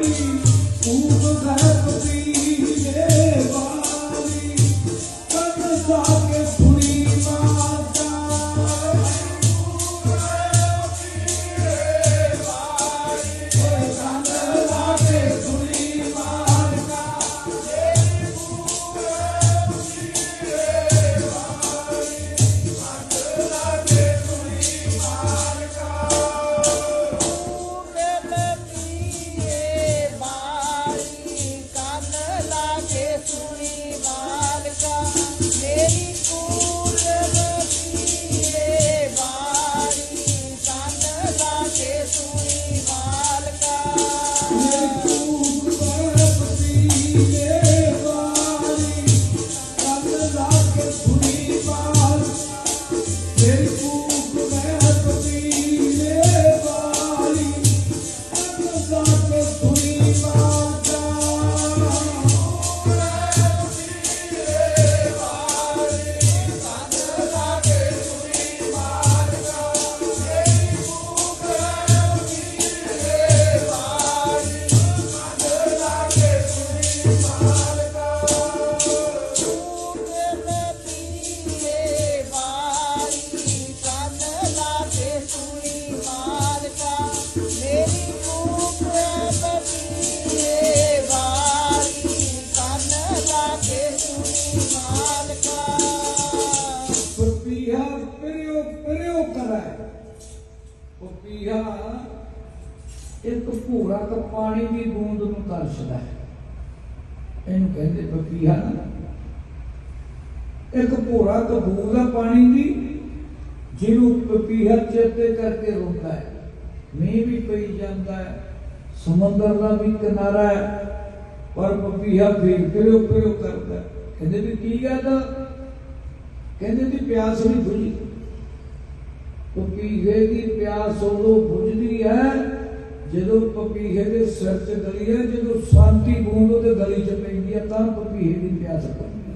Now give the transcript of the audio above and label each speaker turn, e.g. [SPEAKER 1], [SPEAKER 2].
[SPEAKER 1] me. Who que ever
[SPEAKER 2] be? ਪਰਿਓ ਕਰੈ ਪਪੀਹਾ ਇੱਕ ਭੂਰਾ ਕ ਪਾਣੀ ਦੀ ਬੂੰਦ ਨੂੰ ਤਰਸਦਾ ਹੈ। ਇਹਨੂੰ ਕਹਿੰਦੇ ਪਪੀਹਾ ਇੱਕ ਭੂਰਾ ਕ ਬੂੰਦ ਆ ਪਾਣੀ ਦੀ, ਜਿਹਨੂੰ ਪਪੀਹਾ ਚੇਤੇ ਕਰਕੇ ਰੋਂਦਾ ਹੈ। ਮੀਂਹ ਵੀ ਪਈ ਜਾਂਦਾ ਹੈ, ਸਮੁੰਦਰ ਦਾ ਵੀ ਕਿਨਾਰਾ ਹੈ, ਪਰ ਪਪੀਹਾ ਫੇਰ ਪਰਿਓ ਪਰਿਓ ਕਰਦਾ ਕਹਿੰਦੇ ਵੀ ਕੀ ਗੱਲ ਕਹਿੰਦੇ ਵੀ ਪਿਆਸ ਨਹੀਂ ਬੁਝੀ ਪਪੀਹੇ ਦੀ ਪਿਆਸ ਉਦੋਂ ਬੁਝਦੀ ਹੈ। ਜਦੋਂ ਪਪੀਹੇ ਦੇ ਸਿਰ ਤੇ ਗਲੀ ਹੈ, ਜਦੋਂ ਸ਼ਾਂਤੀ ਬੂੰਦ ਉਹਦੇ ਗਲੀ 'ਚ ਪੈਂਦੀ ਹੈ, ਤਾਂ ਪਪੀਹੇ ਦੀ ਪਿਆਸ ਬੁਝਦੀ ਹੈ।